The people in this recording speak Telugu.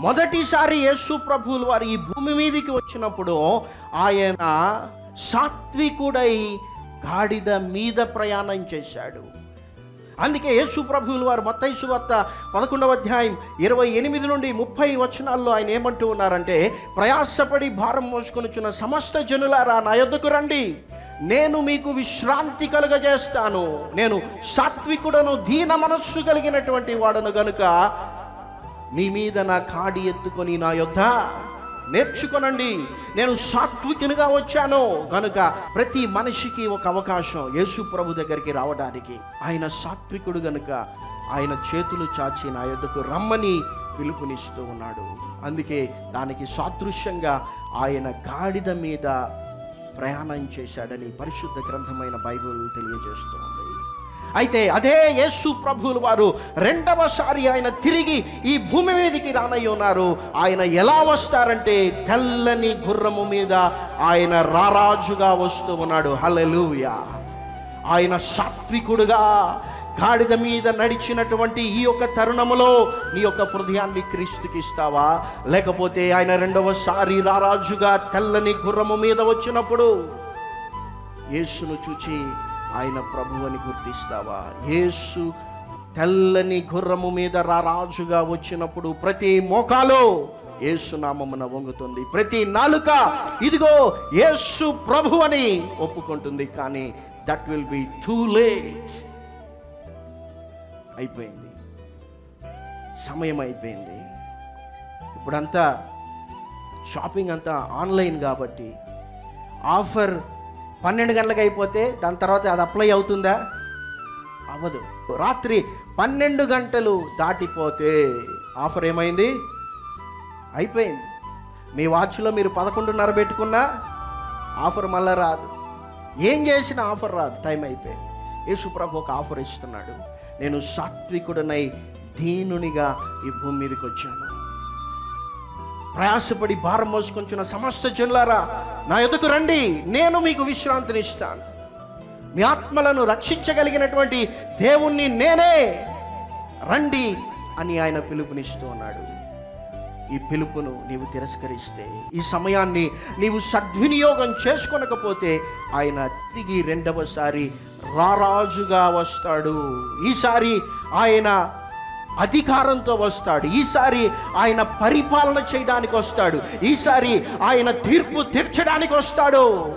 మొదటిసారి యేసు ప్రభువులు వారు ఈ భూమి మీదకి వచ్చినప్పుడు ఆయన సాత్వికుడై గాడిద మీద ప్రయాణం చేశాడు. అందుకే యేసు ప్రభువులు వారు మొత్తైసు వార్త పదకొండవ అధ్యాయం ఇరవై ఎనిమిది నుండి ముప్పై వచనాల్లో ఆయన ఏమంటూ ఉన్నారంటే ప్రయాసపడి భారం మోసుకొనిచున్న సమస్త జనులారా నా యొద్దకు రండి. నేను మీకు విశ్రాంతి కలుగజేస్తాను. నేను సాత్వికుడను దీన మనస్సు కలిగినటువంటి వాడను గనుక మీ మీద నా కాడి ఎత్తుకొని నా యొద్ద నేర్చుకొనండి. నేను సాత్వికునిగా వచ్చాను. కనుక ప్రతి మనిషికి ఒక అవకాశం యేసు ప్రభు దగ్గరికి రావడానికి. ఆయన సాత్వికుడు గనుక ఆయన చేతులు చాచి నా యొద్దకు రమ్మని పిలుపునిస్తూ ఉన్నాడు. అందుకే దానికి సాదృశ్యంగా ఆయన గాడిద మీద ప్రయాణం చేశాడని పరిశుద్ధ గ్రంథమైన బైబిల్ తెలియజేస్తోంది. అయితే అదే యేసు ప్రభువులు వారు రెండవసారి ఆయన తిరిగి ఈ భూమి మీదకి రానయ్య ఉన్నారు. ఆయన ఎలా వస్తారంటే తెల్లని గుర్రము మీద ఆయన రారాజుగా వస్తూ ఉన్నాడు. హలలుయ ఆయన సాత్వికుడుగా గాడిద మీద నడిచినటువంటి ఈ యొక్క తరుణములో నీ యొక్క హృదయాన్ని క్రీస్తుకి ఇస్తావా? లేకపోతే ఆయన రెండవసారి రారాజుగా తెల్లని గుర్రము మీద వచ్చినప్పుడు యేసును చూచి ఆయన ప్రభు అని గుర్తిస్తావా? యేసు తెల్లని గుర్రము మీద రారాజుగా వచ్చినప్పుడు ప్రతి మోకాలో ఏసునామమున వంగుతుంది. ప్రతి నాలుక ఇదిగో యేసు ప్రభు అని ఒప్పుకుంటుంది. కానీ that will be too late అయిపోయింది. సమయం అయిపోయింది. ఇప్పుడంతా షాపింగ్ అంతా ఆన్లైన్ కాబట్టి ఆఫర్ పన్నెండు గంటలకు అయిపోతే దాని తర్వాత అది అప్లై అవుతుందా? అవ్వదు. రాత్రి పన్నెండు గంటలు దాటిపోతే ఆఫర్ ఏమైంది? అయిపోయింది. మీ వాచ్లో మీరు పదకొండున్నర పెట్టుకున్నా ఆఫర్ మళ్ళా రాదు. ఏం చేసినా ఆఫర్ రాదు. టైం అయిపోయింది. యేసుప్రభు ఒక ఆఫర్ ఇస్తున్నాడు. నేను సాత్వికుడనై దీనునిగా ఈ భూమి మీదకి వచ్చాను. ప్రయాసపడి భారం మోసుకొంచున్న సమస్త జనులారా నా ఎదుకు రండి. నేను మీకు విశ్రాంతిని ఇస్తాను మీ ఆత్మలను రక్షించగలిగినటువంటి దేవుణ్ణి నేనే. రండి అని ఆయన పిలుపునిస్తూ ఉన్నాడు. ఈ పిలుపును నీవు తిరస్కరిస్తే ఈ సమయాన్ని నీవు సద్వినియోగం చేసుకొనకపోతే ఆయన తిరిగి రెండవసారి రారాజుగా వస్తాడు. ఈసారి ఆయన అధికారంతో వస్తాడు. ఈసారి ఆయన పరిపాలన చేయడానికి వస్తాడు. ఈసారి ఆయన తీర్పు తీర్చడానికి వస్తాడు.